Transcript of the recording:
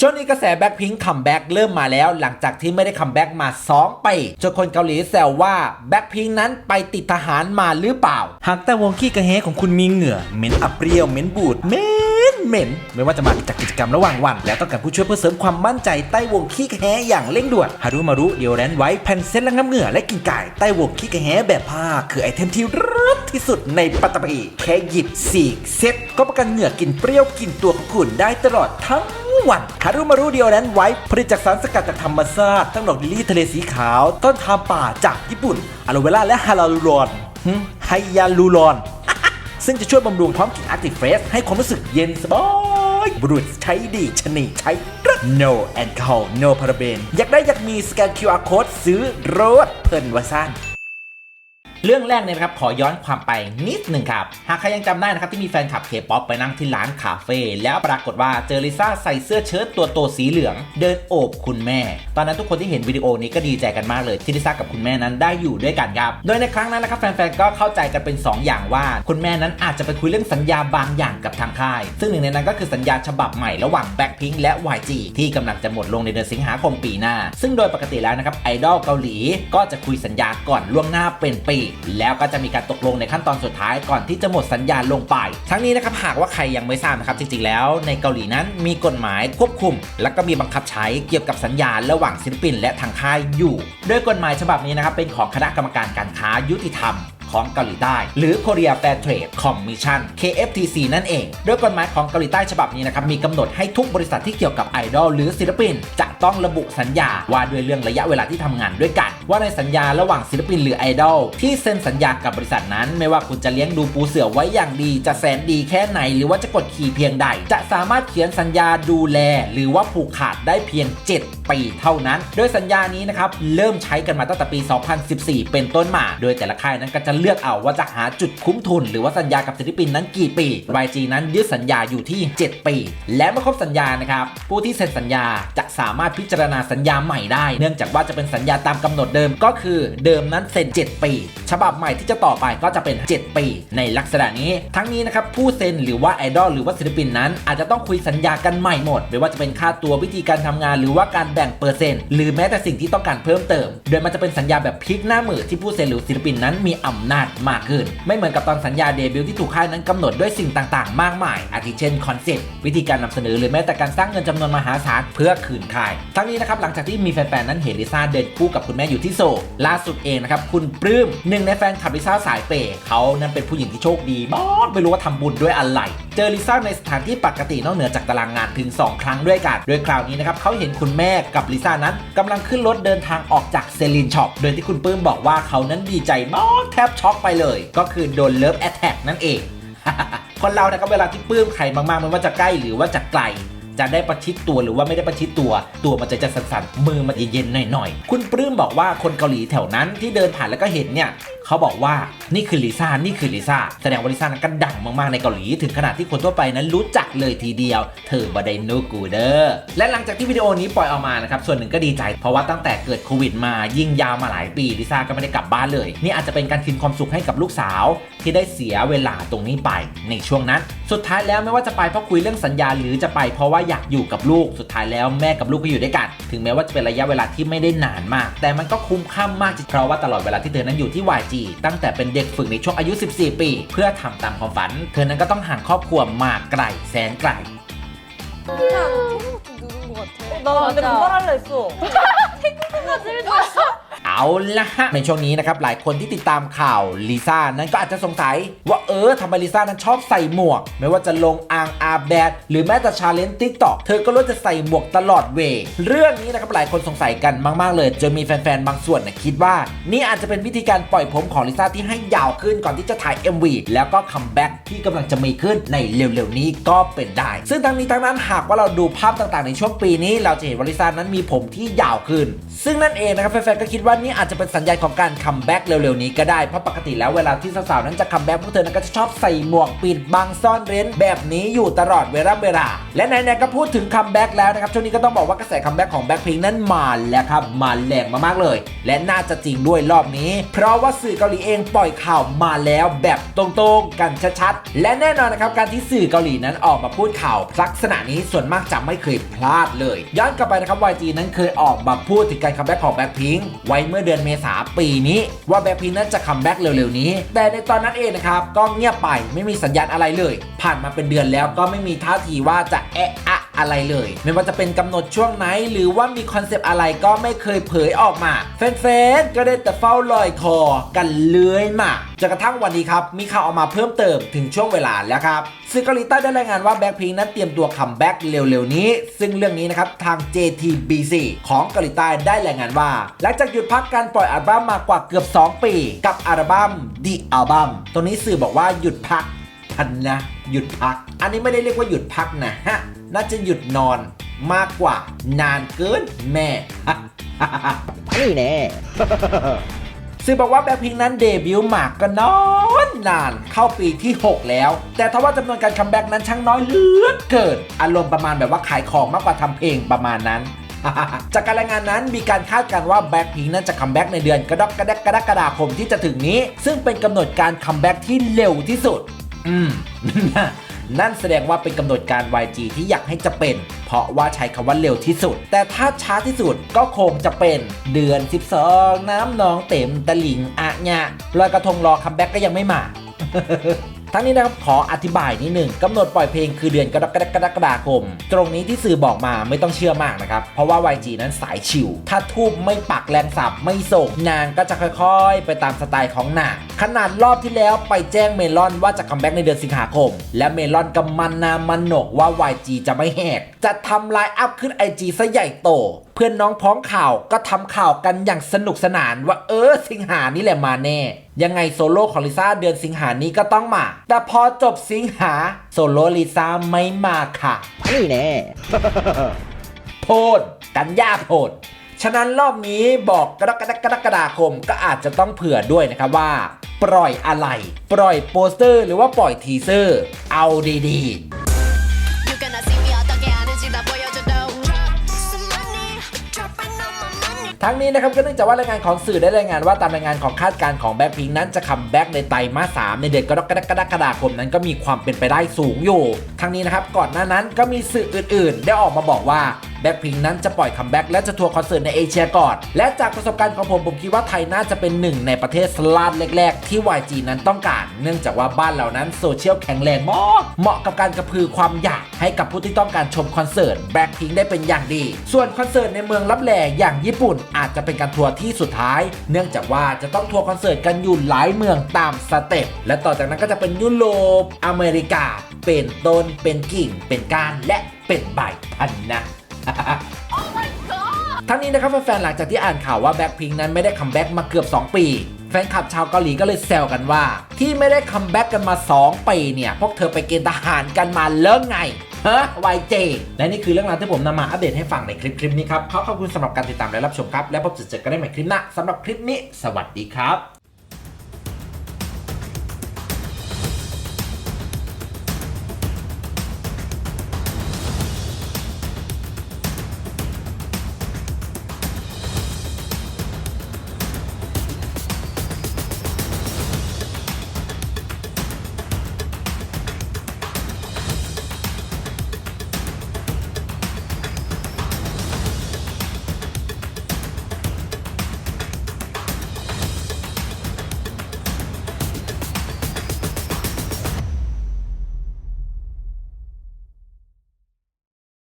ช่วงนี้กระแสแบ็คพิงค์คัมแบ็กเริ่มมาแล้ว หลังจากที่ไม่ได้คัมแบ็กมา 2 ปีจนคนเกาหลีแซวว่าแบ็คพิงค์นั้นไปติดทหารมาหรือเปล่า หากแต่วงขี้กระเฮของคุณมีเหงื่อเหม็นอับเปรี้ยวเหม็นบูดเหม็นเหม็นไม่ว่าจะมาจากกิจกรรมระหว่างวัน และต้องการผู้ช่วยเพื่อเสริมความมั่นใจใต้วงขี้กระเฮอย่างเร่งด่วนฮารุมารุเดียวแรนไว้แผ่นเส้นระงับเหงื่อและกลินไก่ใต้วงขี้กระเฮแบบผ้าคือไอเทมที่รักที่สุดในปัตตภีแค่หยิบสีกเซ็ตก็ประกันเหงื่อกลินเปรี้ยวกลินตัวของคุณได้ตลอดทั้ง วันฮารุมารุเดียวนั้นไว้ผลิตจากสารสกัดจากธรรมชาติทั้งดอกลิลลี่ทะเลสีขาว ต้นทามป่าจากญี่ปุ่นอะโลเวล่าและฮาลาลูรอนหึไฮยาลูรอน ซึ่งจะช่วยบำรุงพร้อมกลิ่นอาร์ติเฟสให้ความรู้สึกเย็นสบายบรุษใช้ดีชนิใช้รัก no alcohol no paraben อยากได้อยากมีสแกน QR code ซื้อโรดเพิ่นวาซัน เรื่องแรกเนี่ยนะครับขอย้อนความไปนิดหนึ่งครับ หากใครยังจำได้นะครับที่มีแฟนคลับเคป๊อปไปนั่งที่ร้านคาเฟ่แล้วปรากฏว่าเจอลิซ่าใส่เสื้อเชิ้ตตัวโตสีเหลือง เดินโอบคุณแม่ ตอนนั้นทุกคนที่เห็นวิดีโอนี้ก็ดีใจกันมากเลยที่ลิซ่ากับคุณแม่นั้นได้อยู่ด้วยกันครับ โดยในครั้งนั้นนะครับแฟนๆก็เข้าใจกันเป็น 2 อย่างว่า คุณแม่นั้นอาจจะไปคุยเรื่องสัญญาบางอย่างกับทางค่าย ซึ่งหนึ่งในนั้นก็คือสัญญาฉบับใหม่ระหว่าง Blackpink และ YG ที่กำลังจะหมดลงในเดือนสิงหาคมปีหน้า ซึ่งโดยปกติแล้วนะครับไอดอลเกาหลีก็จะคุยสัญญาก่อนล่วงหน้าเป็นปีแล้วก็จะมีการตกลงในขั้นตอนสุดท้ายก่อนที่จะหมดสัญญาลงไป ทั้งนี้นะครับหากว่าใครยังไม่ทราบนะครับจริงๆแล้วในเกาหลีนั้นมีกฎหมายควบคุม และก็มีบังคับใช้เกี่ยวกับสัญญาระหว่างศิลปิน และทางค่ายอยู่ โดยกฎหมายฉบับนี้นะครับเป็นของคณะกรรมการการค้ายุติธรรม ของเกาหลีใต้ หรือ Korea Fair Trade Commission KFTC นั่นเอง โดยกฎหมายของเกาหลีใต้ฉบับนี้นะครับมีกำหนดให้ทุกบริษัทที่เกี่ยวกับไอดอลหรือศิลปิน จะต้องระบุสัญญาว่าด้วยเรื่องระยะเวลาที่ทำงานด้วยกัน ว่าในสัญญาระหว่างศิลปินหรือไอดอลที่เซ็นสัญญากับบริษัทนั้น ไม่ว่าคุณจะเลี้ยงดูปูเสือไว้อย่างดี จะแสนดีแค่ไหน หรือว่าจะกดขี่เพียงใด จะสามารถเขียนสัญญาดูแล หรือว่าผูกขาดได้เพียง 7 ปีเท่านั้น โดยสัญญานี้นะครับเริ่มใช้กันมาตั้งแต่ปี 2014 เป็นต้นมา โดยแต่ละค่ายนั้นก็จะเลือกเอาว่าจะหาจุดคุ้มทุน หรือว่าสัญญากับศิลปินนั้นกี่ปี YG นั้นยึดสัญญาอยู่ที่ 7 ปี และเมื่อครบสัญญานะครับผู้ที่เซ็นสัญญาจะสามารถพิจารณาสัญญาใหม่ได้ เนื่องจากว่าจะเป็นสัญญาตามกำหนดเดิมก็คือเดิมนั้นเซ็น 7 ปี ฉบับใหม่ที่จะต่อไปก็จะเป็น 7 ปี ในลักษณะนี้ ทั้งนี้นะครับผู้เซ็นหรือว่าไอดอลหรือว่าศิลปินนั้น อาจจะต้องคุยสัญญากันใหม่หมด ไม่ว่าจะเป็นค่าตัววิธีการทำงาน หรือว่าการแบ่งเปอร์เซ็นต์หรือแม้แต่สิ่งที่ต้องการเพิ่มเติม โดยมันจะเป็นสัญญาแบบพลิกหน้ามือที่ผู้เซ็นหรือศิลปินนั้นมีอำนาจมากขึ้น ไม่เหมือนกับตอนสัญญาเดบิวต์ที่ถูกค่ายนั้นกำหนดด้วยสิ่งต่างๆ มากมาย อาทิเช่นคอนเซ็ปต์วิธีการนำเสนอหรือแม้แต่การสร้างเงินจำนวนมหาศาลเพื่อคืนค่าย ทั้งนี้นะครับหลังจากที่มีแฟนๆนั้นเห็นลิซ่าเดินคู่กับคุณแม่อยู่ที่โซลล่าสุดเองนะครับคุณปลื้มหนึ่งในแฟนคลับลิซ่าสายเปย์เขานั้นเป็นผู้หญิงที่โชคดีมากไม่รู้ว่าทำบุญด้วยอะไร เจอลิซ่าในสถานที่ปกตินอกเหนือจากตารางงานถึง 2 ครั้งด้วยกัน โดยคราวนี้นะครับเขาเห็นคุณแม่กับลิซ่านั้นกำลังขึ้นรถเดินทางออกจากเซลินช็อปโดยที่คุณปื้มบอกว่าเขานั้นดีใจมากแทบช็อกไปเลย ก็คือโดนเลิฟแอทแทกนั่นเองคนเรานะครับเวลาที่ปลื้มใครมากๆไม่ว่าจะใกล้หรือว่าจะไกล จะได้ประชิดตัวหรือว่าไม่ได้ประชิดตัว ตัวมันจะจะสั่นๆมือมันจะเย็นๆหน่อยๆคุณปลื้มบอกว่าคนเกาหลีแถวนั้นที่เดินผ่านแล้วก็เห็นเนี่ยเขาบอกว่านี่คือลิซ่านี่คือลิซ่าแสดงว่าลิซ่านั้นก็ดังมากๆในเกาหลี ถึงขนาดที่คนทั่วไปนั้นรู้จักเลยทีเดียว เธอบไดโนกูเดอร์และหลังจากที่วิดีโอนี้ปล่อยออกมานะครับส่วนหนึ่งก็ดีใจ เพราะว่าตั้งแต่เกิดโควิดมายิ่งยาวมาหลายปีลิซ่าก็ไม่ได้กลับบ้านเลย นี่อาจจะเป็นการคืนความสุขให้กับลูกสาว ที่ได้เสียเวลาตรงนี้ไปในช่วงนั้น สุดท้ายแล้วไม่ว่าจะไปเพราะคุยเรื่องสัญญาหรือจะไปเพราะว่าอยากอยู่กับลูก สุดท้ายแล้วแม่กับลูกก็อยู่ด้วยกัน ถึงแม้ว่าจะเป็นระยะเวลาที่ไม่ได้นานมาก แต่มันก็คุ้มค่ามากจริงเพราะว่าตลอดเวลาที่เธอนั้นอยู่ที่ YG ตั้งแต่เป็นเด็กฝึกในช่วงอายุ 14 ปี เพื่อทำตามความฝัน เธอนั้นก็ต้องห่างครอบครัวมาไกลแสนไกล 그냥 누군 것 같아. 나 근데 맞아. 그만할라 했어. 나 재밌었어. เอาละฮะในช่วงนี้นะครับหลายคนที่ติดตามข่าวลิซ่านั้นก็อาจจะสงสัย ว่าเออทำไมลิซ่านั้นชอบใส่หมวก ไม่ว่าจะลงอ่างอาแบดหรือแม้แต่ชาเลนจ์ทิกตอกเธอก็รู้จะใส่หมวกตลอดเวเรื่องนี้นะครับหลายคนสงสัยกันมาก ๆ เลยจนมีแฟน ๆ บางส่วนนะคิดว่า นี่อาจจะเป็นวิธีการปล่อยผมของลิซ่าที่ให้ยาวขึ้นก่อนที่จะถ่าย MV แล้วก็คัมแบ็กที่กำลังจะมีขึ้นในเร็ว ๆ นี้ก็เป็นได้ ซึ่งทั้งนี้ทั้งนั้นหากว่าเราดูภาพต่าง ๆ ในช่วงปีนี้ เราจะเห็นว่าลิซ่านั้นมีผมที่ยาวขึ้น ซึ่งนั่นเองนะครับแฟนๆก็คิดว่านี้อาจจะเป็นสัญญาณของการคัมแบ็กเร็วๆนี้ก็ได้ เพราะปกติแล้วเวลาที่สาวๆนั้นจะคัมแบ็กพวกเธอนั้นก็จะชอบใส่หมวกปิดบังซ่อนเร้นแบบนี้อยู่ตลอดเวลาเวลา และไหนๆก็พูดถึงคัมแบ็กแล้วนะครับช่วงนี้ก็ต้องบอกว่ากระแสคัมแบ็กของแบ็คพิงนั้นมาแล้วครับมาแรงมากๆเลย และน่าจะจริงด้วยรอบนี้ เพราะว่าสื่อเกาหลีเองปล่อยข่าวมาแล้วแบบตรงๆกันชัดๆและแน่นอนนะครับการที่สื่อเกาหลีนั้นออกมาพูดข่าวลักษณะนี้ส่วนมากจะไม่เคยพลาดเลย ย้อนกลับไปนะครับ YG นั้นเคยออกมาพูดถึงการคัมแบ็กของแบ็คพิงไว้เมื่อเดือนเมษาปีนี้ ว่าแบ็คพิงนั้นจะคัมแบ็กเร็วๆนี้ แต่ในตอนนั้นเองนะครับก็เงียบไปไม่มีสัญญาณอะไรเลย ผ่านมาเป็นเดือนแล้วก็ไม่มีท่าทีว่าจะแอะอะ อะไรเลย ไม่ว่าจะเป็นกำหนดช่วงไหน หรือว่ามีคอนเซปต์อะไรก็ไม่เคยเผยออกมา แฟนๆก็ได้แต่เฝ้าลอยคอกันเลื้อยมาจนกระทั่งวันนี้ครับมีข่าวออกมาเพิ่มเติมถึงช่วงเวลาแล้วครับสื่อเกาหลีใต้ได้รายงานว่าแบ็คพิงนั้นเตรียมตัวคัมแบ็กเร็วๆนี้ ซึ่งเรื่องนี้นะครับทาง JTBC ของเกาหลีใต้ได้รายงานว่า หลังจากหยุดพักการปล่อยอัลบั้มมากว่าเกือบ 2 ปี กับอัลบั้ม The Album ตรงนี้สื่อบอกว่าหยุดพัก ทันนะ หยุดพัก อันนี้ไม่ได้เรียกว่าหยุดพักนะฮะ น่าจะหยุดนอนมากกว่านานเกินแม่ นี่แน่สื่อบอกว่าแบ็คพิงนั้นเดบิวต์มากก็นอนนานเข้าปีที่ 6 แล้ว แต่ทว่าจำนวนการคัมแบ็กนั้นช่างน้อยเหลือเกินอารมณ์ประมาณแบบว่าขายของมากกว่าทำเพลงประมาณนั้น จากการรายงานนั้นมีการคาดการณ์ว่าแบ็คพิงนั้นจะคัมแบ็กในเดือนกรกฎากรกฎาคมที่จะถึงนี้ ซึ่งเป็นกำหนดการคัมแบ็กที่เร็วที่สุด อืม นั่นแสดงว่าเป็นกำหนดการ YG ที่อยากให้จะเป็น เพราะว่าใช้คำว่าเร็วที่สุด แต่ถ้าช้าที่สุดก็คงจะเป็นเดือน 12 น้ำนองเต็มตะหลิงอะญะลอยกระทงรอคัมแบ็กก็ยังไม่มา ทั้งนี้นะครับขออธิบายนิดหนึ่งกำหนดปล่อยเพลงคือเดือนกรกฎากรกฎาคม ตรงนี้ที่สื่อบอกมาไม่ต้องเชื่อมากนะครับ เพราะว่า YG นั้นสายชิว ถ้าทูบไม่ปักแรงสับไม่ส่งนางก็จะค่อยๆ ไปตามสไตล์ของนางขนาดรอบที่แล้วไปแจ้งเมลอนว่าจะคัมแบ็กในเดือนสิงหาคม และเมลอนก็มันนามันหนกว่า YG จะไม่แหก จะทำไลน์อัพขึ้น IG ซะใหญ่โต เพื่อนน้องพ้องข่าวก็ทำข่าวกันอย่างสนุกสนานว่าเออสิงหานี่แหละมาแน่ ยังไงโซโล่ของลิซ่าเดือนสิงหานี้ก็ต้องมา แต่พอจบสิงหาโซโล่ลิซ่าไม่มาค่ะนี่แน่โพดกันยาโพดฉะนั้นรอบนี้บอกกรกฎากรกฎาคมก็อาจจะต้องเผื่อด้วยนะครับว่า ปล่อยอะไร ปล่อยโปสเตอร์ หรือว่าปล่อยทีเซอร์ เอาดีๆ ทั้งนี้นะครับก็เนื่องจากว่ารายงานของสื่อได้รายงานว่าตามรายงานของคาดการณ์ของแบ็คพิงนั้นจะคัมแบ็กในไตรมาส3ในเดือนกรกฎาคมนั้นก็มีความเป็นไปได้สูงอยู่ ทั้งนี้นะครับก่อนหน้านั้นก็มีสื่ออื่น ๆ ได้ออกมาบอกว่า บ็คพิงนั้นจะปล่อยคัมแบ็กและจะทัวร์คอนเสิร์ตในเอเชียก่อน และจากประสบการณ์ของผมผมคิดว่าไทยน่าจะเป็นหนึ่งในประเทศสลาดแรก ๆ ที่ YG นั้นต้องการ เนื่องจากว่าบ้านเรานั้นโซเชียลแข็งแรงมากเหมาะกับการกระพือความอยากให้กับผู้ที่ต้องการชมคอนเสิร์ตแบ็คพิงได้เป็นอย่างดี ส่วนคอนเสิร์ตในเมืองลับแลอย่างญี่ปุ่นอาจจะเป็นการทัวร์ที่สุดท้าย เนื่องจากว่าจะต้องทัวร์คอนเสิร์ตกันอยู่หลายเมืองตามสเต็ปและต่อจากนั้นก็จะเป็นยุโรปอเมริกา เป็นต้นเป็นกิ่ง เป็นก้านและเป็นใบพันนะ ทั้งนี้นะครับแฟนๆหลังจากที่อ่านข่าวว่าแบ็คพิงนั้นไม่ได้คัมแบ็กมาเกือบ 2 ปี แฟนคลับชาวเกาหลีก็เลยแซวกันว่า ที่ไม่ได้คัมแบ็กกันมา 2 ปีเนี่ย พวกเธอไปเกณฑ์ทหารกันมาเลิกไงฮะ YJ และนี่คือเรื่องราวที่ผมนำมาอัปเดตให้ฟังในคลิปคลิปนี้ครับขอขอบคุณสำหรับการติดตามและรับชมครับ และพบเจอกันได้ใหม่คลิปหน้าสำหรับคลิปนี้ สวัสดีครับ